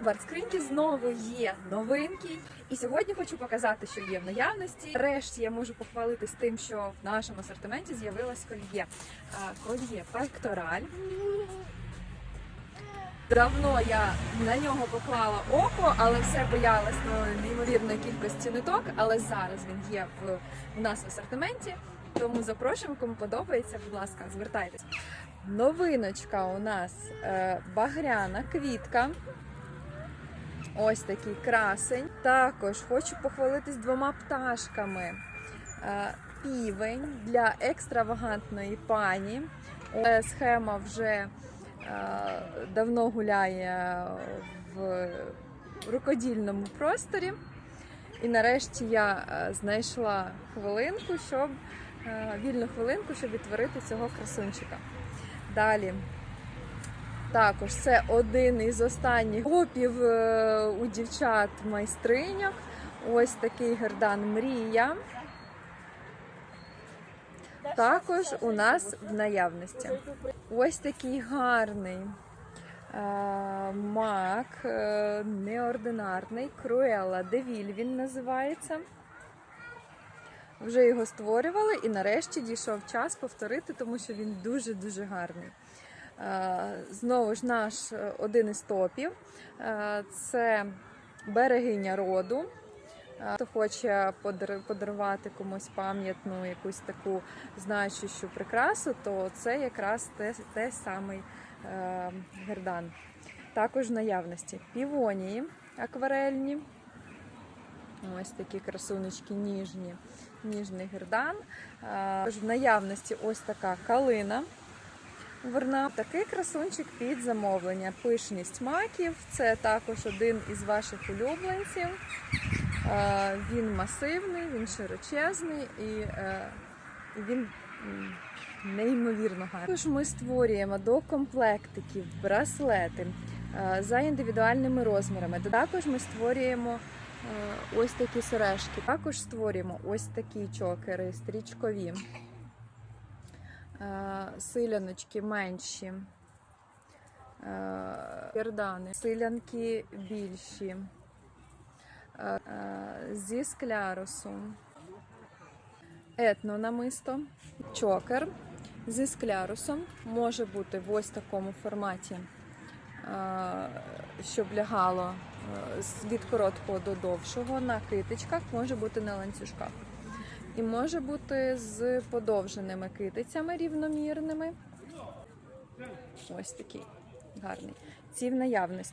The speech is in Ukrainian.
В артскриньки знову є новинки. І сьогодні хочу показати, що є в наявності. Нарешті я можу похвалитись тим, що в нашому асортименті з'явилось кольє. Кольє пектораль. Давно я на нього поклала око, але все боялась ну, неймовірної кількості ниток. Але зараз він є в, в нас в асортименті. Тому запрошуємо, кому подобається, будь ласка, звертайтесь. Новиночка у нас е, багряна квітка. Ось такий красень. Також хочу похвалитись двома пташками. Е, Півень для екстравагантної пані. Е, Схема вже е, давно гуляє в рукодільному просторі. І нарешті я знайшла хвилинку, щоб вільну хвилинку, щоб відтворити цього красунчика. Далі. Також це один із останніх топів е, у дівчат майстринях. Ось такий гердан Мрія. Також у нас в наявності. Ось такий гарний е, мак, е, неординарний, Круела Девіль він називається. Вже його створювали і нарешті дійшов час повторити, тому що він дуже-дуже гарний. Е, Знову ж наш е, один із топів е, це берегиня роду. Хто хоче подарувати комусь пам'ятну якусь таку значущу прикрасу, то це якраз те, те самий гердан. Також в наявності півонії акварельні. Ось такі красунечки ніжні, ніжний гердан. В наявності ось така калина. Верна такий красунчик під замовлення. Пишність маків. Це також один із ваших улюбленців. Е, Він масивний, він широчезний і е, він неймовірно гарний. Також ми створюємо до комплектиків браслети е, за індивідуальними розмірами. Також ми створюємо ось такі сережки. Також створюємо ось такі чокери стрічкові. Е, Силяночки менші, е, гердани, силянки більші, е, е, зі склярусу, етнонамисто, чокер. Зі склярусом. Може бути в ось такому форматі, е, щоб лягало е, від короткого до довшого. На китичках, може бути на ланцюжках. І може бути з подовженими китицями рівномірними. Ось такий гарний. Ці в наявності.